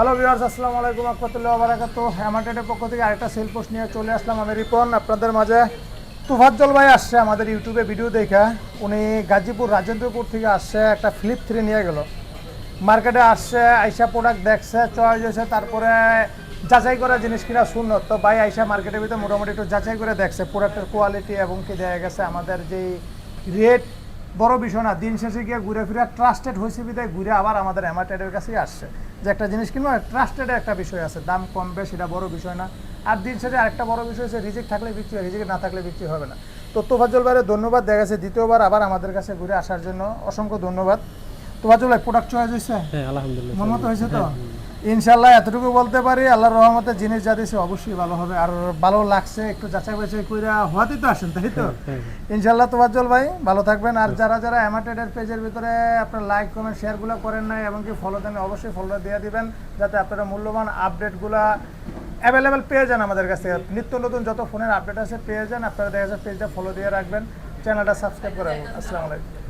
Hello viewers আসসালামু আলাইকুম রহমতুল্লাহ বারাকাত হ্যামাটেডের পক্ষ থেকে আরেকটা সেল পোস্ট নিয়ে চলে আসলাম আমি রিপন। আপনাদের মাঝে তুফাজ্জল ভাই আসছে আমাদের ইউটিউবে ভিডিও দেখে। উনি গাজীপুর, রাজেন্দ্রপুর থেকে আসছে, একটা ফ্লিপ থ্রি নিয়ে গেল। মার্কেটে আসছে, আইসা প্রোডাক্ট দেখছে চয়েস হয়েছে, তারপরে যাচাই করা জিনিস কিনা শূন্য। তো ভাই আইসা মার্কেটের ভিতরে মোটামুটি একটু যাচাই করে দেখছে প্রোডাক্টের কোয়ালিটি এবং কি দেখা গেছে। আমাদের যেই রেট বড় বিষয় না দিন শেষে গিয়ে ঘুরে ফিরে ট্রাস্টেড হয়েছে বিদায় ঘুরে আবার আমাদের অ্যামাটেডের কাছেই আসছে। যে একটা জিনিস কিনবো ট্রাস্টেডের একটা বিষয় আছে দাম কমবে সেটা বড় বিষয় না। আর দিন শেষে আরেকটা বড় বিষয় হচ্ছে রিজিক থাকলে বিক্রি হয় রিজিক না থাকলে বিক্রি হবে না। তো তোফাজ্জল ভাইয়ের ধন্যবাদ দেখা গেছে দ্বিতীয়বার আবার আমাদের কাছে ঘুরে আসার জন্য। অসংখ্য ধন্যবাদ। তোফাজ্জল ভাই প্রোডাক্ট চয়েস হয়েছে? হ্যাঁ আলহামদুলিল্লাহ। মন মতো হয়েছে তো? ইনশাল্লাহ এতটুকু বলতে পারি আল্লাহর রহমতে জিনিস যা দিয়েছে অবশ্যই ভালো হবে। আর ভালো লাগছে একটু যাচাই বাছাই কইরা হওয়াতেই তো আসেন তাই তো? হ্যাঁ ইনশাল্লাহ তোবাজ্জল ভাই ভালো থাকবেন। আর যারা যারা অ্যামাটেডের পেজের ভিতরে আপনার লাইক কমেন্ট শেয়ারগুলো করেন নাই এবং কি ফলো দেন অবশ্যই ফলো দিয়ে দিবেন যাতে আপনারা মূল্যবান আপডেটগুলো অ্যাভেলেবেল পেয়ে যান আমাদের কাছে। নিত্য নতুন যত ফোনের আপডেট আছে পেয়ে যান। আপনারা দেখা যাচ্ছে পেজটা ফলো দিয়ে রাখবেন। চ্যানেলটা সাবস্ক্রাইব করে রাখবেন আসসালামু আলাইকুম।